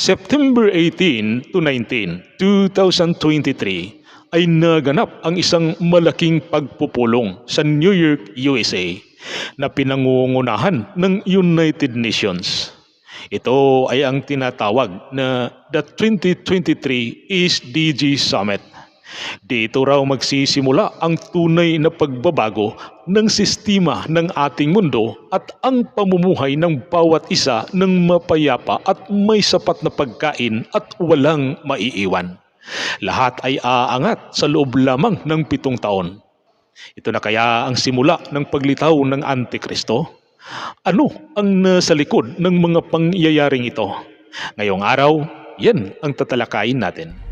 September 18 to 19, 2023 ay naganap ang isang malaking pagpupulong sa New York, USA na pinangungunahan ng United Nations. Ito ay ang tinatawag na the 2023 SDG Summit. Dito raw magsisimula ang tunay na pagbabago ng sistema ng ating mundo at ang pamumuhay ng bawat isa ng mapayapa at may sapat na pagkain at walang maiiwan. Lahat ay aangat sa loob lamang ng pitong taon. Ito na kaya ang simula ng paglitaw ng Antikristo? Ano ang nasa likod ng mga pangyayaring ito? Ngayong araw, yan ang tatalakayin natin.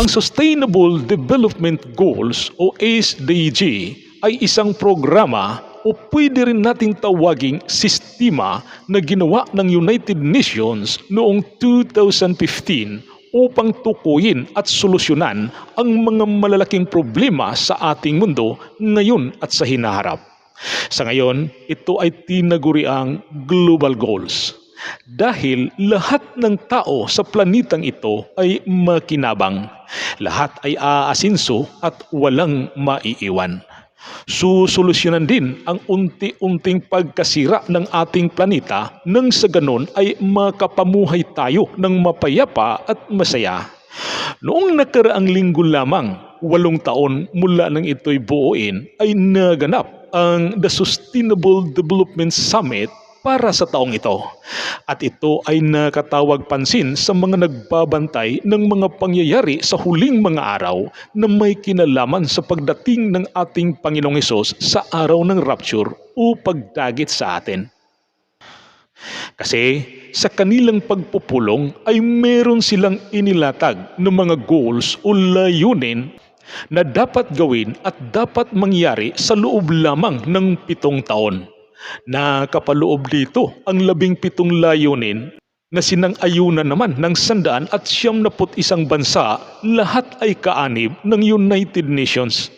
Ang Sustainable Development Goals o SDG ay isang programa o pwede rin nating tawaging sistema na ginawa ng United Nations noong 2015 upang tukuyin at solusyonan ang mga malalaking problema sa ating mundo ngayon at sa hinaharap. Sa ngayon, ito ay tinaguriang global goals dahil lahat ng tao sa planetang ito ay makinabang. Lahat ay aasinso at walang maiiwan. Susolusyonan din ang unti-unting pagkasira ng ating planeta nang sa ganon ay makapamuhay tayo ng mapayapa at masaya. Noong nakaraang linggo lamang, walong taon mula nang ito'y buuin, ay naganap ang The Sustainable Development Summit para sa taong ito. At ito ay nakatawag pansin sa mga nagbabantay ng mga pangyayari sa huling mga araw na may kinalaman sa pagdating ng ating Panginoong Hesus sa araw ng rapture o pagdagit sa atin. Kasi sa kanilang pagpupulong ay meron silang inilatag ng mga goals o layunin na dapat gawin at dapat mangyari sa loob lamang ng pitong taon. Nakapaloob dito ang labing pitong layunin na sinang-ayunan naman ng sandaan at siyam na isang bansa, lahat ay kaanib ng United Nations.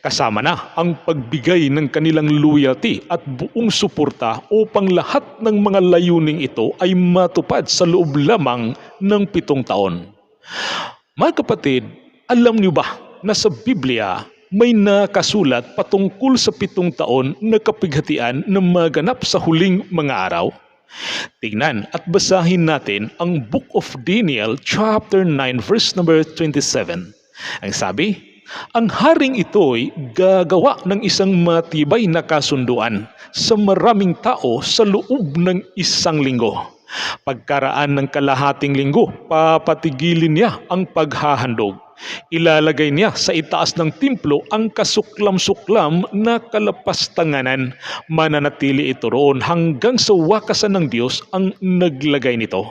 Kasama na ang pagbigay ng kanilang loyalty at buong suporta upang lahat ng mga layuning ito ay matupad sa loob lamang ng pitong taon. Mga kapatid, alam niyo ba na sa Biblia may nakasulat patungkol sa pitong taon na kapighatian na maganap sa huling mga araw? Tingnan at basahin natin ang Book of Daniel chapter 9 verse number 27. Ang sabi, ang haring ito'y gagawa ng isang matibay na kasunduan sa maraming tao sa loob ng isang linggo. Pagkaraan ng kalahating linggo, papatigilin niya ang paghahandog. Ilalagay niya sa itaas ng templo ang kasuklam-suklam na kalapastanganan. Mananatili ito roon hanggang sa wakasan ng Diyos ang naglagay nito.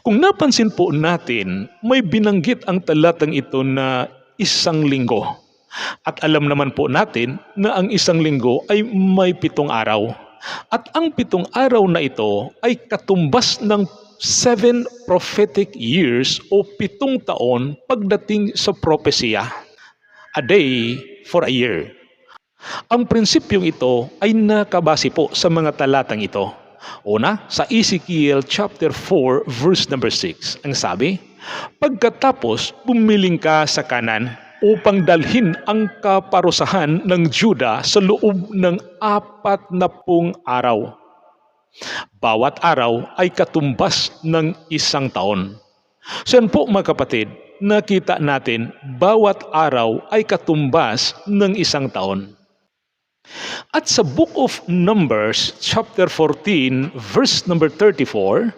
Kung napansin po natin, may binanggit ang talatang ito na isang linggo. At alam naman po natin na ang isang linggo ay may pitong araw. At ang pitong araw na ito ay katumbas ng seven prophetic years o pitong taon pagdating sa propesya. A day for a year. Ang prinsipyong ito ay nakabase po sa mga talatang ito. Una, sa Ezekiel chapter 4 verse number 6. Ang sabi, Pagkatapos bumiling ka sa kanan upang dalhin ang kaparusahan ng Juda sa loob ng apat na pung araw. Bawat araw ay katumbas ng isang taon. So yan po mga kapatid, nakita natin bawat araw ay katumbas ng isang taon. At sa Book of Numbers, chapter 14, verse number 34,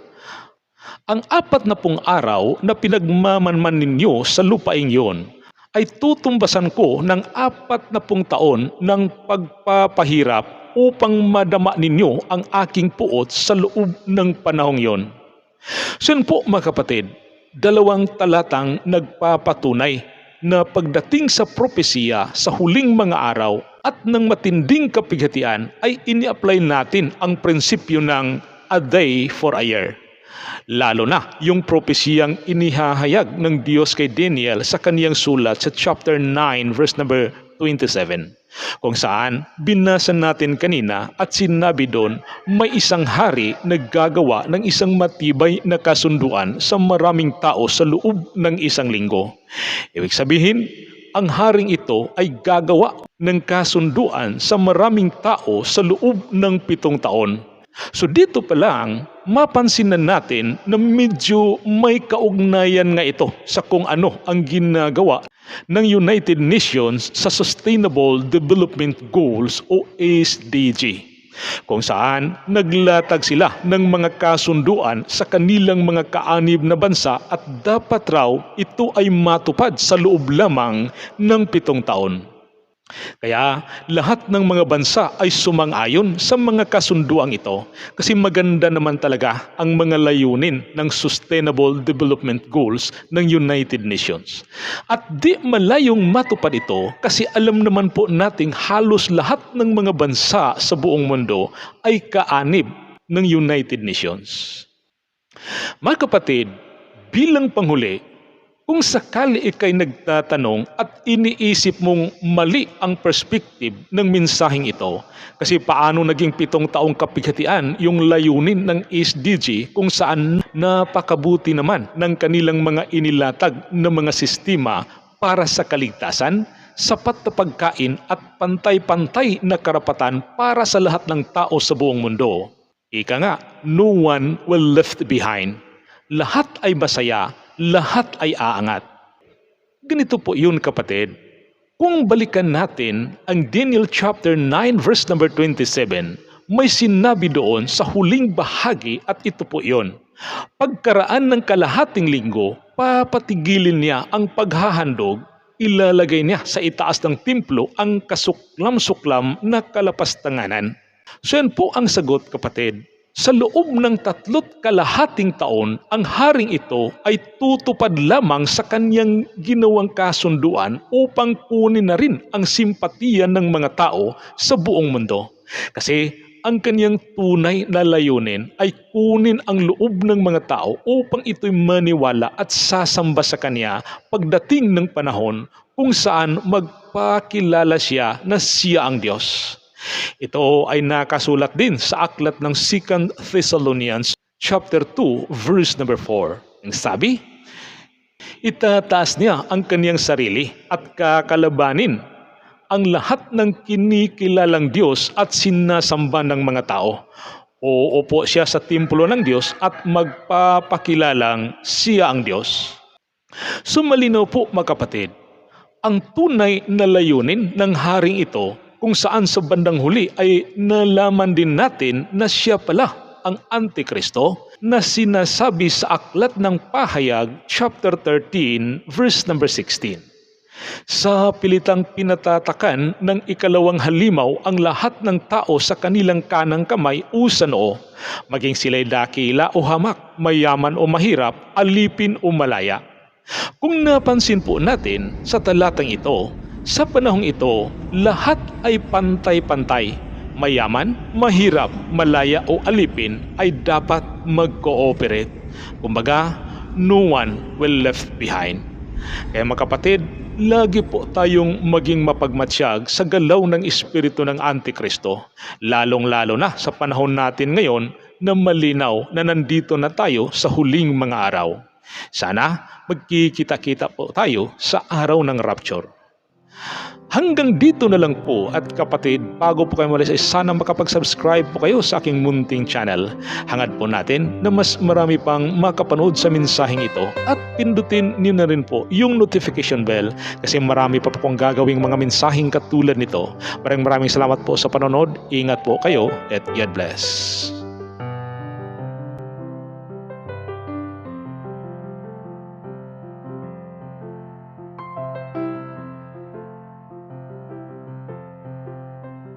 ang apat na pong araw na pinagmamanman ninyo sa lupaing yon ay tutumbasan ko ng apat na pong taon ng pagpapahirap upang madama ninyo ang aking puot sa loob ng panahong yon. Yun po mga kapatid, dalawang talatang nagpapatunay na pagdating sa propesiya sa huling mga araw at ng matinding kapighatian ay ini-apply natin ang prinsipyo ng a day for a year. Lalo na yung propesiyang inihahayag ng Diyos kay Daniel sa kaniyang sulat sa chapter 9 verse number 27 kung saan binasa natin kanina at sinabi doon may isang hari na gagawa ng isang matibay na kasunduan sa maraming tao sa loob ng isang linggo. Ibig sabihin, ang haring ito ay gagawa ng kasunduan sa maraming tao sa loob ng pitong taon. So dito pa lang, mapansin na natin na medyo may kaugnayan nga ito sa kung ano ang ginagawa ng United Nations sa Sustainable Development Goals o SDG kung saan naglatag sila ng mga kasunduan sa kanilang mga kaanib na bansa at dapat raw ito ay matupad sa loob lamang ng pitong taon. Kaya lahat ng mga bansa ay sumang-ayon sa mga kasunduang ito kasi maganda naman talaga ang mga layunin ng Sustainable Development Goals ng United Nations. At di malayong matupad ito kasi alam naman po nating halos lahat ng mga bansa sa buong mundo ay kaanib ng United Nations. Mga kapatid, bilang panghuli, kung sakali ikay nagtatanong at iniisip mong mali ang perspective ng mensaheng ito, kasi paano naging pitong taong kapighatian yung layunin ng SDG kung saan napakabuti naman ng kanilang mga inilatag na mga sistema para sa kaligtasan, sapat na pagkain at pantay-pantay na karapatan para sa lahat ng tao sa buong mundo. Ika nga, no one will left behind. Lahat ay masaya lahat ay aangat. Ganito po yun kapatid. Kung balikan natin ang Daniel chapter 9 verse number 27, may sinabi doon sa huling bahagi at ito po yun. Pagkaraan ng kalahating linggo, papatigilin niya ang paghahandog, ilalagay niya sa itaas ng templo ang kasuklam-suklam na kalapastanganan. So yan po ang sagot kapatid. Sa loob ng tatlot kalahating taon, ang haring ito ay tutupad lamang sa kanyang ginawang kasunduan upang kunin na rin ang simpatiya ng mga tao sa buong mundo. Kasi ang kanyang tunay na layunin ay kunin ang loob ng mga tao upang ito'y maniwala at sasamba sa kanya pagdating ng panahon kung saan magpakilala siya na siya ang Diyos. Ito ay nakasulat din sa aklat ng 2 Thessalonians chapter 2 verse number 4. Ang sabi, itataas niya ang kaniyang sarili at kakalabanin ang lahat ng kinikilalang Diyos at sinasamba ng mga tao. Uupo siya sa templo ng Diyos at magpapakilalang siya ang Diyos. Sumalinaw po mga kapatid, ang tunay na layunin ng haring ito kung saan sa bandang huli ay nalaman din natin na siya pala ang Antikristo na sinasabi sa aklat ng pahayag chapter 13 verse number 16. Sa pilitang pinatatakan ng ikalawang halimaw ang lahat ng tao sa kanilang kanang kamay o sanoo, maging sila'y dakila o hamak, mayaman o mahirap, alipin o malaya. Kung napansin po natin sa talatang ito, sa panahong ito, lahat ay pantay-pantay. Mayaman, mahirap, malaya o alipin ay dapat mag-cooperate. Kumbaga, no one will left behind. Kaya mga kapatid, lagi po tayong maging mapagmatsyag sa galaw ng espiritu ng Antikristo, lalong-lalo na sa panahon natin ngayon na malinaw na nandito na tayo sa huling mga araw. Sana magkikita-kita po tayo sa araw ng rapture. Hanggang dito na lang po at kapatid, bago po kayo malis ay sana makapag-subscribe po kayo sa aking munting channel. Hangad po natin na mas marami pang makapanood sa mensaheng ito at pindutin niyo na rin po yung notification bell kasi marami pa po pong gagawing mga mensaheng katulad nito. Maraming maraming salamat po sa panonood. Ingat po kayo at God bless.